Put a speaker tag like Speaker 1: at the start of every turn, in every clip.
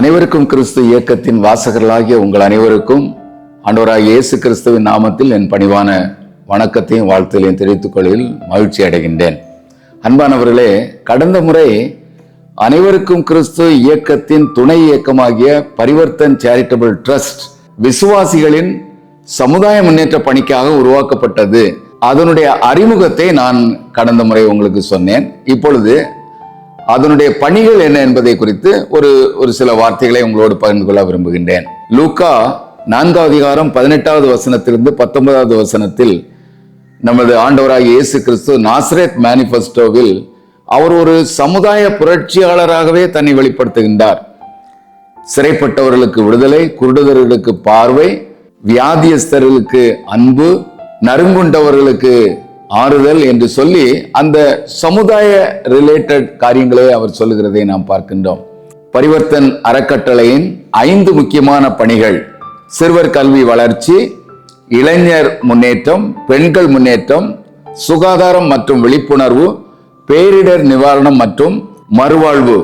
Speaker 1: அனைவருக்கும் கிறிஸ்து இயக்கத்தின் வாசகர்களாகிய உங்கள் அனைவருக்கும் அன்றோராக இயேசு கிறிஸ்துவின் நாமத்தில் என் பணிவான வணக்கத்தையும் வாழ்த்துகளையும் தெரிவித்துக் கொள்வதில் மகிழ்ச்சி அடைகின்றேன். அன்பானவர்களே கடந்த முறை அனைவருக்கும் கிறிஸ்து இயக்கத்தின் துணை இயக்கமாகிய பரிவர்த்தன் சேரிட்டபிள் ட்ரஸ்ட் விசுவாசிகளின் சமுதாய முன்னேற்ற பணிக்காக உருவாக்கப்பட்டது. அதனுடைய அறிமுகத்தை நான் கடந்த முறை உங்களுக்கு சொன்னேன். இப்பொழுது அதனுடைய பணிகள் என்ன என்பதை குறித்து ஒரு ஒரு சில வார்த்தைகளை உங்களோடு பகிர்ந்து கொள்ள விரும்புகின்றேன். லூக்கா நான்காவது அதிகாரம் பதினெட்டாவது வசனத்திலிருந்து பத்தொன்பதாவது வசனத்தில் நமது ஆண்டவராகிய இயேசு கிறிஸ்து நாசரேத் மேனிபெஸ்டோவில் அவர் ஒரு சமுதாய புரட்சியாளராகவே தன்னை வெளிப்படுத்துகின்றார். சிறைப்பட்டவர்களுக்கு விடுதலை குருடுதர்களுக்கு பார்வை வியாதியஸ்தர்களுக்கு அன்பு நறுங்குண்டவர்களுக்கு ஆறுதல் என்று சொல்லி அந்த சமுதாய ரிலேட்டட் காரியங்களை அவர் சொல்லுகிறதை நாம் பார்க்கின்றோம். பரிவர்த்தன் அறக்கட்டளையின் ஐந்து முக்கியமான பணிகள். சிறுவர் கல்வி வளர்ச்சி இளைஞர் முன்னேற்றம் பெண்கள் முன்னேற்றம் சுகாதாரம் மற்றும் விழிப்புணர்வு பேரிடர் நிவாரணம் மற்றும் மறுவாழ்வு.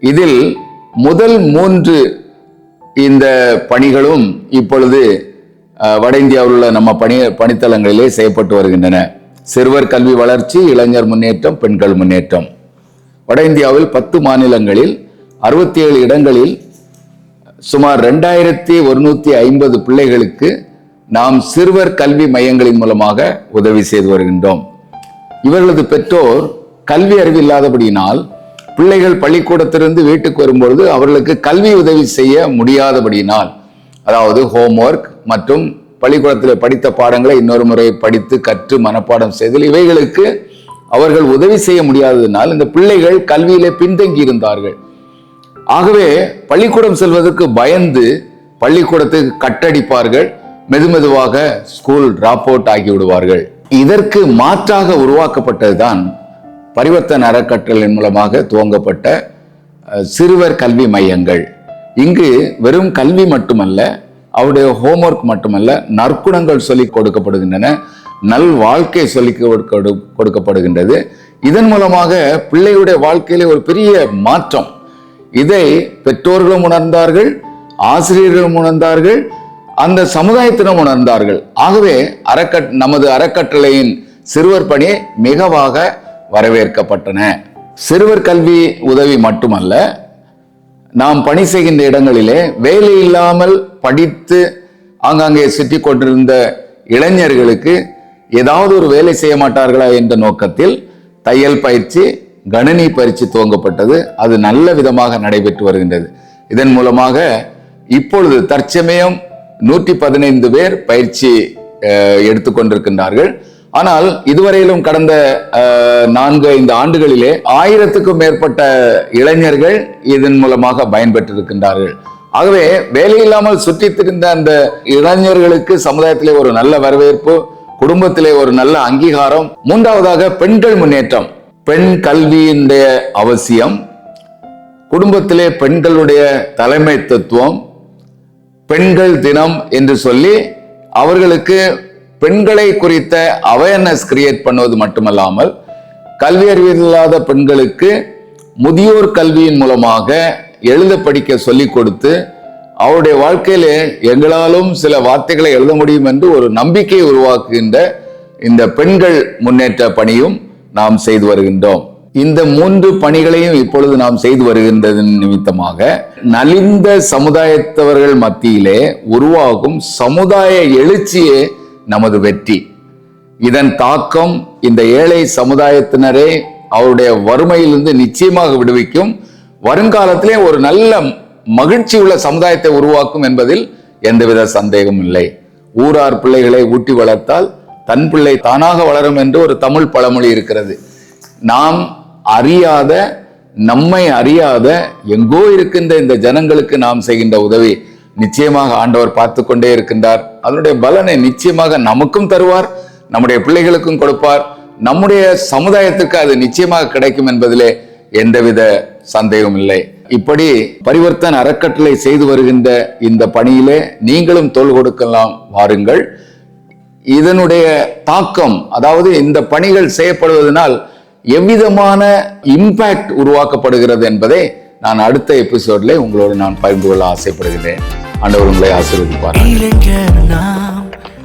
Speaker 1: இதில் முதல் மூன்று இந்த பணிகளும் இப்பொழுது வட இந்தியாவில் உள்ள நம்ம பணி பணித்தளங்களிலே செய்யப்பட்டு வருகின்றன. சிறுவர் கல்வி வளர்ச்சி இளைஞர் முன்னேற்றம் பெண்கள் முன்னேற்றம். வட இந்தியாவில் பத்து மாநிலங்களில் அறுபத்தி ஏழு இடங்களில் சுமார் ரெண்டாயிரத்தி ஒருநூத்தி ஐம்பது பிள்ளைகளுக்கு நாம் சிறுவர் கல்வி மையங்களின் மூலமாக உதவி செய்து வருகின்றோம். இவர்களது பெற்றோர் கல்வி அறிவு இல்லாதபடியினால் பிள்ளைகள் பள்ளிக்கூடத்திலிருந்து வீட்டுக்கு வரும்பொழுது அவர்களுக்கு கல்வி உதவி செய்ய முடியாதபடியினால் அதாவது ஹோம்ஒர்க் மற்றும் பள்ளிக்கூடத்தில் படித்த பாடங்களை இன்னொரு முறை படித்து கற்று மனப்பாடம் செய்தல். இவைகளுக்கு அவர்கள் உதவி செய்ய முடியாததினால் இந்த பிள்ளைகள் கல்வியிலே பின்தங்கி இருந்தார்கள். ஆகவே பள்ளிக்கூடம் செல்வதற்கு பயந்து பள்ளிக்கூடத்துக்கு கட்டடிப்பார்கள். மெதுமெதுவாக ஸ்கூல் டிராப் அவுட் ஆகி விடுவார்கள். இதற்கு மாற்றாக உருவாக்கப்பட்டதுதான் பரிவர்த்தன அறக்கட்டளின் மூலமாக துவங்கப்பட்ட சிறுவர் கல்வி மையங்கள். இங்கு வெறும் கல்வி மட்டுமல்ல அவருடைய ஹோம்ஒர்க் மட்டுமல்ல நற்குணங்கள் சொல்லிக் கொடுக்கப்படுகின்றன நல் வாழ்க்கை சொல்லி கொடுக்க- கொடுக்கப்படுகின்றது. இதன் மூலமாக பிள்ளையுடைய வாழ்க்கையிலே ஒரு பெரிய மாற்றம். இதை பெற்றோர்களும் உணர்ந்தார்கள் ஆசிரியர்களும் உணர்ந்தார்கள் அந்த சமுதாயத்தினம் உணர்ந்தார்கள். ஆகவே அறக்கட் நமது அறக்கட்டளையின் சிறுவர் பணி மிகவாக வரவேற்கப்பட்டன. சிறுவர் கல்வி உதவி மட்டுமல்ல நாம் பணி செய்கின்ற இடங்களிலே வேலை இல்லாமல் படித்து ஆங்காங்கே சுற்றி கொண்டிருந்த இளைஞர்களுக்கு ஏதாவது ஒரு வேலை செய்ய மாட்டார்களா என்ற நோக்கத்தில் தையல் பயிற்சி கணினி பயிற்சி துவங்கப்பட்டது. அது நல்ல விதமாக நடைபெற்று வருகின்றது. இதன் மூலமாக இப்பொழுது தற்சமயம் நூற்றி பதினைந்து பேர் பயிற்சி எடுத்துக்கொண்டிருக்கின்றார்கள் ஆனால் இதுவரையிலும் கடந்த நான்கு ஐந்து ஆண்டுகளிலே ஆயிரத்துக்கும் மேற்பட்ட இளைஞர்கள் இதன் மூலமாக பயன்பெற்றிருக்கின்றார்கள். ஆகவே வேலையில்லாமல் சுற்றித் திரிந்த அந்த இளைஞர்களுக்கு சமுதாயத்திலே ஒரு நல்ல வரவேற்பு குடும்பத்திலே ஒரு நல்ல அங்கீகாரம் மூன்றாவதாக பெண்கள் முன்னேற்றம். பெண் கல்வியினுடைய அவசியம் குடும்பத்திலே பெண்களுடைய தலைமைத்துவம் பெண்கள் தினம் என்று சொல்லி அவர்களுக்கு பெண்களை குறித்த அவேர்னஸ் கிரியேட் பண்ணுவது மட்டுமல்லாமல் கல்வி அறிவில்லாத பெண்களுக்கு முதியோர் கல்வியின் மூலமாக எழுத படிக்க சொல்லிக் கொடுத்து அவருடைய வாழ்க்கையிலே எங்களாலும் சில வார்த்தைகளை எழுத முடியும் என்று ஒரு நம்பிக்கையை உருவாக்குகின்ற இந்த பெண்கள் முன்னேற்ற பணியும் நாம் செய்து வருகின்றோம். இந்த மூன்று பணிகளையும் இப்பொழுது நாம் செய்து வருகின்றதன் நிமித்தமாக நலிந்த சமுதாயத்தவர்கள் மத்தியிலே உருவாகும் சமுதாய எழுச்சியே நமது வெற்றி. இதன் தாக்கம் இந்த ஏழை சமுதாயத்தினரே அவருடைய வறுமையிலிருந்து நிச்சயமாக விடுவிக்கும். வருங்காலத்திலே ஒரு நல்ல மகிழ்ச்சி உள்ள சமுதாயத்தை உருவாக்கும் என்பதில் எந்தவித சந்தேகமும் இல்லை. ஊரார் பிள்ளைகளை ஊட்டி வளர்த்தால் தன் பிள்ளை தானாக வளரும் என்று ஒரு தமிழ் பழமொழி இருக்கிறது. நாம் அறியாத நம்மை அறியாத எங்கோ இருக்கின்ற இந்த ஜனங்களுக்கு நாம் செய்கின்ற உதவி. நிச்சயமாக ஆண்டவர் பார்த்து கொண்டே இருக்கின்றார். அதனுடைய பலனை நிச்சயமாக நமக்கும் தருவார் நம்முடைய பிள்ளைகளுக்கும் கொடுப்பார் நம்முடைய சமுதாயத்திற்கு அது நிச்சயமாக கிடைக்கும் என்பதிலே எந்தவித சந்தேகம் இல்லை. இப்படி பரிவர்த்தன் அறக்கட்டளை செய்து வருகின்ற இந்த பணியிலே நீங்களும் தோள் கொடுக்கலாம் வாருங்கள். இதனுடைய தாக்கம் அதாவது இந்த பணிகள் செய்யப்படுவதனால் எவ்விதமான இம்பாக்ட் உருவாக்கப்படுகிறது என்பதை நான் அடுத்த எபிசோட்ல உங்களோடு நான் பகிர்ந்து கொள்ள ஆசைப்படுகிறேன். ஆண்டவர் உங்களை ஆசீர்வதிப்பார்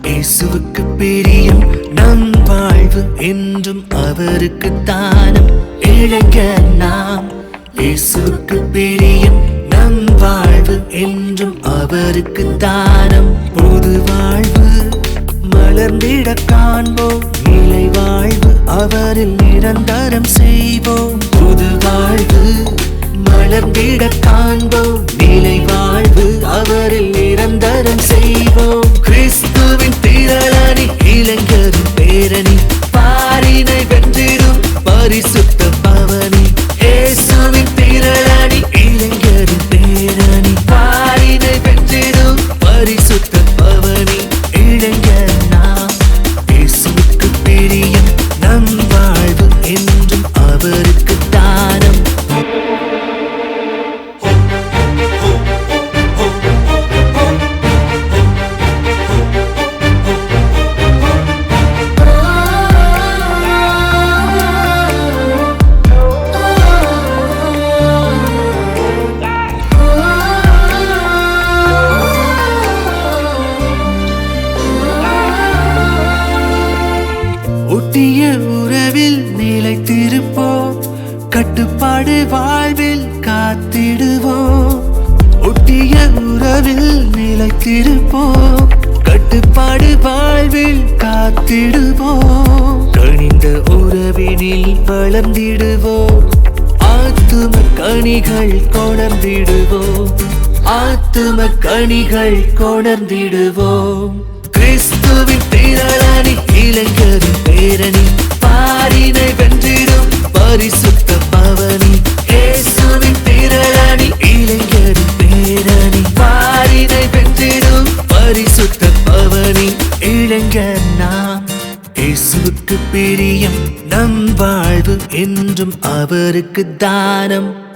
Speaker 2: இயேசுவுக்கு பிரியம் நம் வாழ்வு என்றும் அவருக்கு தானம். இளைஞர் நாம் இயேசுவுக்கு பிரியம் நம் வாழ்வு என்றும் அவருக்கு தானம். புது வாழ்வு மலர்ந்திட காண்போம். நிலை வாழ்வு அவரில் நிரந்தரம் செய்வோம். புது வாழ்வு மலர்ந்திட காண்போம். நிலை வாழ்வு அவரில் நிரந்தரம் செய்வோம். கிறிஸ்துவின் திரளணி இளைஞரும் பேரணி பாரினை வென்றிடும். பரிசு கட்டிய உறவில் நிலைத்திருப்போம். கட்டுப்பாடு வாழ்வில் காத்திடுவோம். ஒட்டிய உறவில் நிலைத்திருப்போம். கட்டுப்பாடு வாழ்வில் காத்திடுவோம். கணிந்த உறவினில் வளர்ந்திடுவோம். ஆத்தும கணிகள் கொணர்ந்திடுவோம். ஆத்தும கணிகள் கொணர்ந்திடுவோம். கிறிஸ்துவின் பேரணி இளைஞரின் பேரணி. பாரினை வென்றிடும் பரிசுத்த பவனி. இயேசுவின் பேரணி இளைஞரின் பேரணி. பாரினை வென்றிடும் பரிசுத்த பவனி. இளைஞர் நாம் இயேசுவுக்கு பிரியம். நம் வாழ்வு என்றும் அவருக்கு தானம்.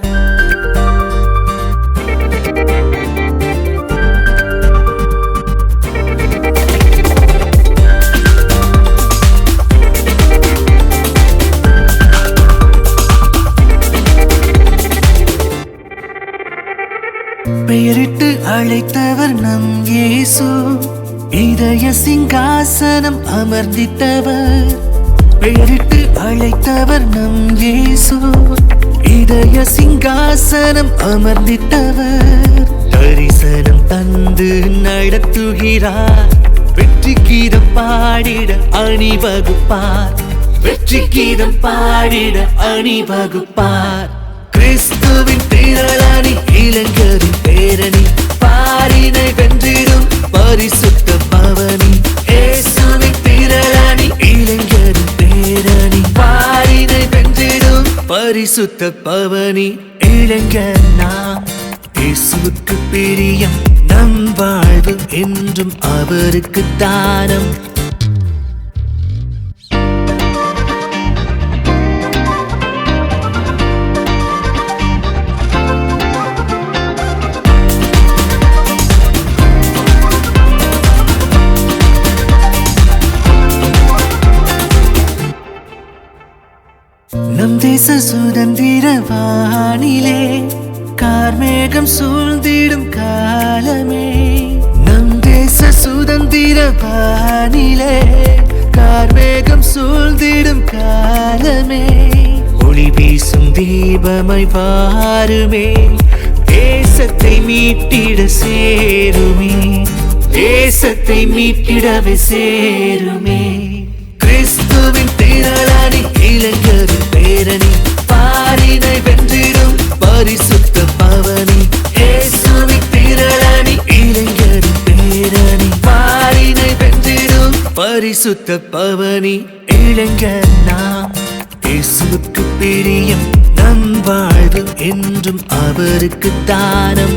Speaker 2: சிங்காசனம் அமர்ந்திட்டவர் பெயரிட்டு அழைத்தவர் நம் இயேசு. இதய சிங்காசனம் அமர்ந்திட்டவர் தரிசனம் தந்து நடத்துகிறார். வெற்றி கீதம் பாடிட அணிவகுப்பார். வெற்றி கீதம் பாடிட அணிவகுப்பார். கிறிஸ்துவின் திரளானி இளைஞரின் பேரணி பாரினை வென்றிடும் பரிசுத்த பரிசுத்த பவனி இளைஞர் நாம் இயேசுவுக்கு பிரியம். நம் வாழ்வு என்றும் அவருக்கு தானம். தேச சுதந்திர வானிலே கார்மேகம் சூழ்ந்திடும் காலமே. நம் தேச சுதந்திர வானிலே கார்மேகம் சூழ்ந்திடும் காலமே. ஒளி வீசும் தீபமை வாருமே தேசத்தை மீட்டிட சேருமே. தேசத்தை மீட்டிடவே சேருமே. கிறிஸ்துவின் திரளானி இளைஞரின் பேரணி பாரினை வென்றிடும் பரிசுத்த பவனி. இயேசுவின் திரளானி இளைஞரின் பேரணி. பாரினை வென்றிடும் பரிசுத்த பவனி. இளைஞர் நாம் இயேசுவுக்கு பிரியம் நம் வாழ்வு என்றும் அவருக்கு தானம்.